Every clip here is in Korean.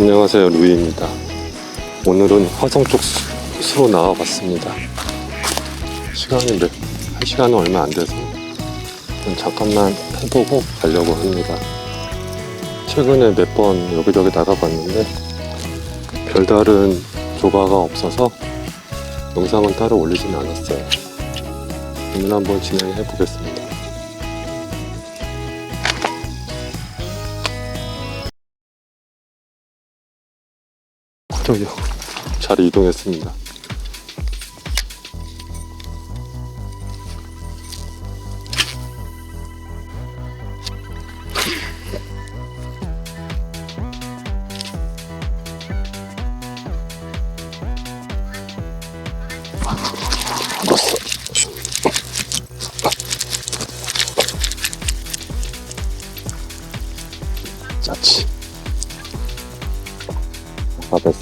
안녕하세요 루이입니다. 오늘은 화성 쪽 수- 수로 나와봤습니다. 시간이 몇, 한 시간은 얼마 안 돼서 잠깐만 해보고 가려고 합니다. 최근에 몇 번 여기저기 나가봤는데 별다른 조과가 없어서 영상은 따로 올리진 않았어요. 오늘 한번 진행해 보겠습니다 저기요. 잘 이동했습니다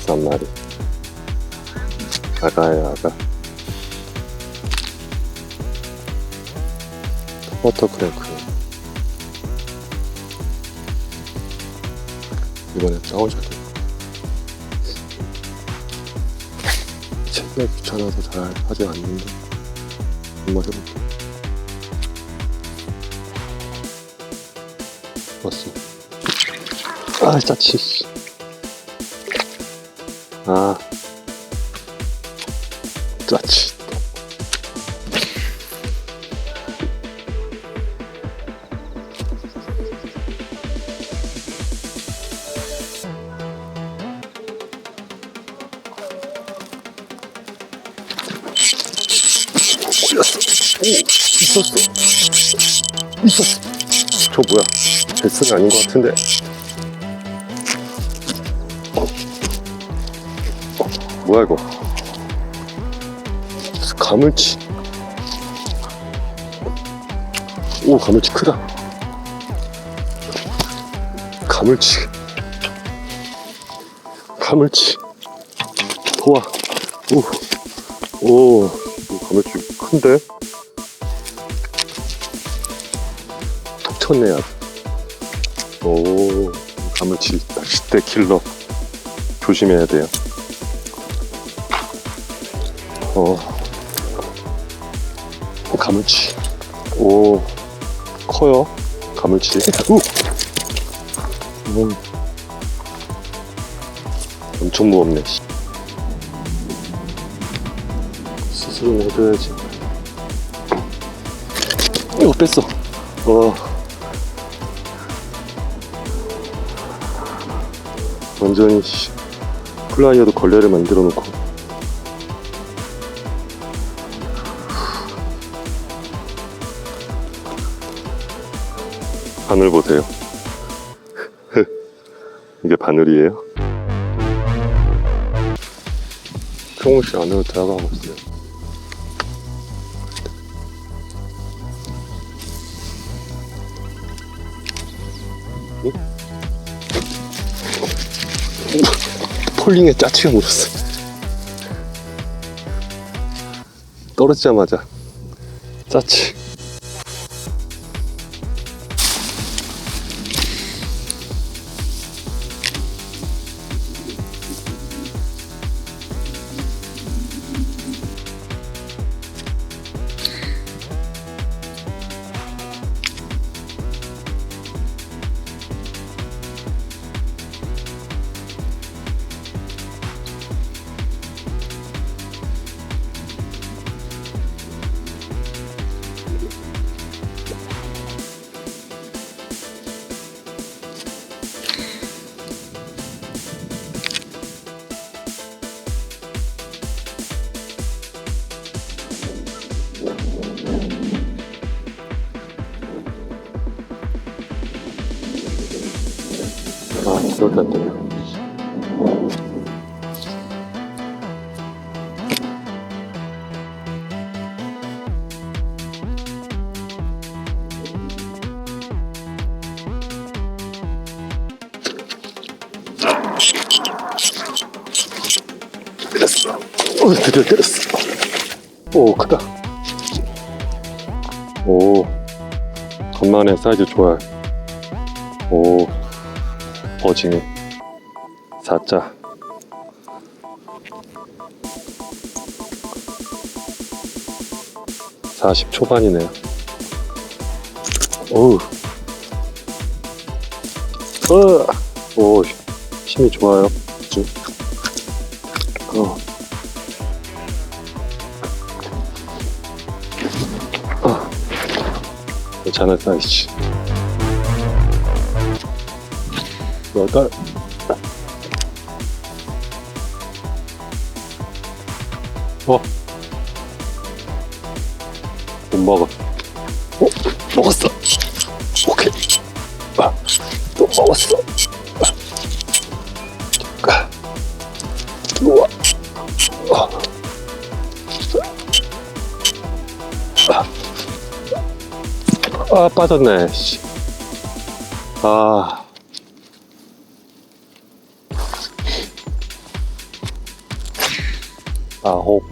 한 마리 아가야 아가. 워터크랭크. 이번엔 싸우셔도 책이 귀찮아서 잘 하지 않는데 한번 해볼게 왔어. 아 짜치 아. 짜치. 오 있었어 있었어 저 뭐야? 베스는 아닌 것 같은데 뭐야 이거? 가물치. 오 가물치 크다. 가물치. 가물치. 도와 오오 오, 가물치 큰데? 톡 쳤네 아주 오 가물치 낚싯대 킬러. 조심해야 돼요 어. 가물치. 오. 커요. 가물치. 우! 음. 엄청 무겁네 씨. 스스로는 해줘야지. 이거 뺐어. 어. 완전히 씨, 플라이어도 걸레를 만들어 놓고 바늘 보세요. 이게 바늘이에요? 조금씩 안으로 들어가고 있어요. 응? 폴링에 짜치가 묻었어. 떨어지자마자 짜치. 때렸어. 오, 드디어 때렸어. 오, 크다. 오, 간만에 사이즈 좋아요. 오, 버징해. 4자. (40) 초반이네요. 어우. 어, 오 힘이 좋아요. 아주 어. 아, 괜찮은 사이즈 여덟 어. 못 먹어. 어, 먹었어. 오케이. 아, 또 먹었어. 아. 우와. 아. 아. 아, 빠졌네. 씨. 아. 아홉.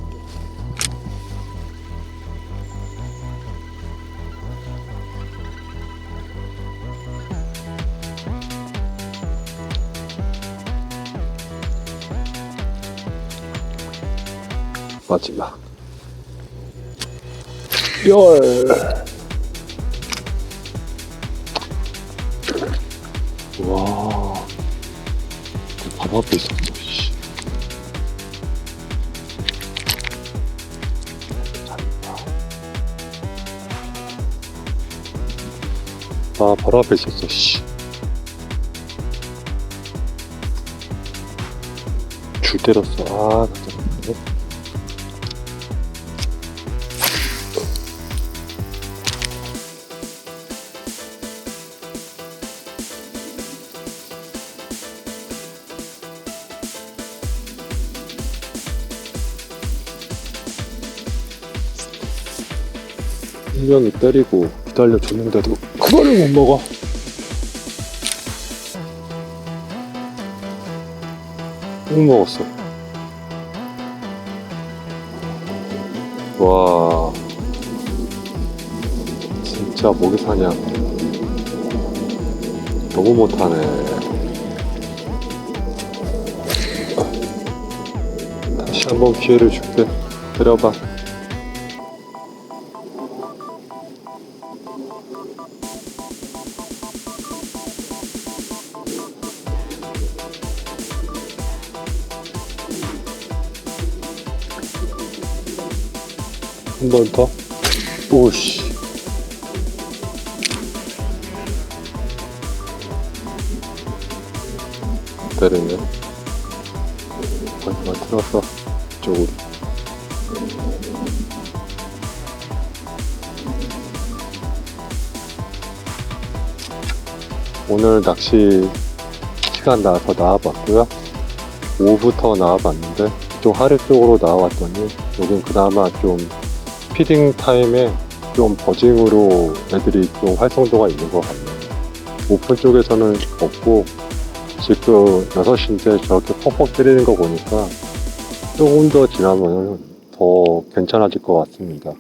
마지막. 열. 와. 바로 앞에 아, 바로 앞에 있었어, 씨. 줄 때렸어. 아, 진짜. 분명히 때리고 기다려줬는데도 그거를 못 먹어. 못 먹었어. 와. 진짜 목이 사냐. 너무 못하네. 다시 한번 기회를 줄게. 때려봐. 한 번 더. 오씨. 때리네. 마지막 틀었어. 이쪽으로. 오늘 낚시 시간 나서 나와봤고요. 오후부터 나와봤는데 이쪽 하류 쪽으로 나와봤더니 여긴 그나마 좀 피딩 타임에 좀 버징으로 애들이 좀 활성도가 있는 것 같네요. 오픈 쪽에서는 없고 지금 6시인데 저렇게 퍽퍽 때리는 거 보니까 조금 더 지나면 더 괜찮아질 것 같습니다.